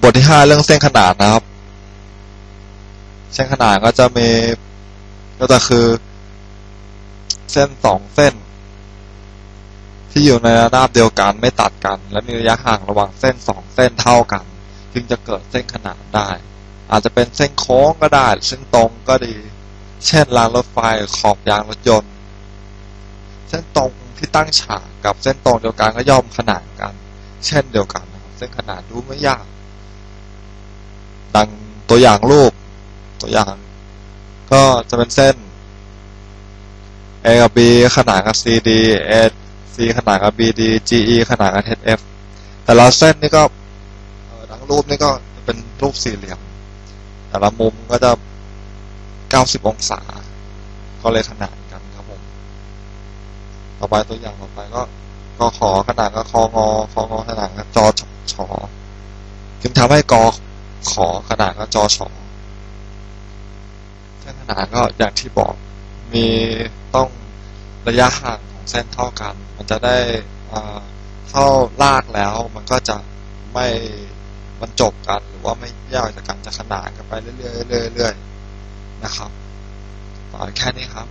บทที่ห้าเรื่องเส้นขนานนะครับ เส้นขนานก็จะมีก็จะคือ เส้นสองเส้น ที่อยู่ในระนาบเดียวกันไม่ตัดกัน และมีระยะห่างระหว่างเส้นสองเส้นเท่ากัน จึงจะเกิดเส้นขนานได้ อาจจะเป็นเส้นโค้งก็ได้เส้นตรงก็ดี เช่นรางรถไฟขอบยางรถยนต์ เส้นตรงที่ตั้งฉากกับเส้นตรงเดียวกันก็ย่อมขนานกัน เช่นเดียวกันเส้นขนานดูไม่ยาก ตัวอย่างรูป ตัวอย่าง ก็จะเป็นเส้น A กับ B ขนานกับ CD A C ขนานกับ BD GE ขนานกับ HF แต่ละเส้นนี่ก็เอ่อทั้งรูปนี่ก็จะเป็นรูปสี่เหลี่ยม แต่ละมุมก็จะ 90 องศา ก็เลยขนานกันครับผม ต่อไปตัวอย่างต่อไปก็ก็ขอขนาดก็คองอคองอขนาดก็จอชอจึงทำให้กอ ขอขนาดก็จอชอเส้นขนาดก็อย่างที่บอกมีต้องระยะห่างของเส้นเท่ากัน มันจะได้เข้าลากแล้วมันก็จะไม่บรรจบกันหรือว่าไม่แยกจากกันจะขนานกันไปเรื่อยๆเรื่อยๆๆนะครับต่อแค่นี้ครับ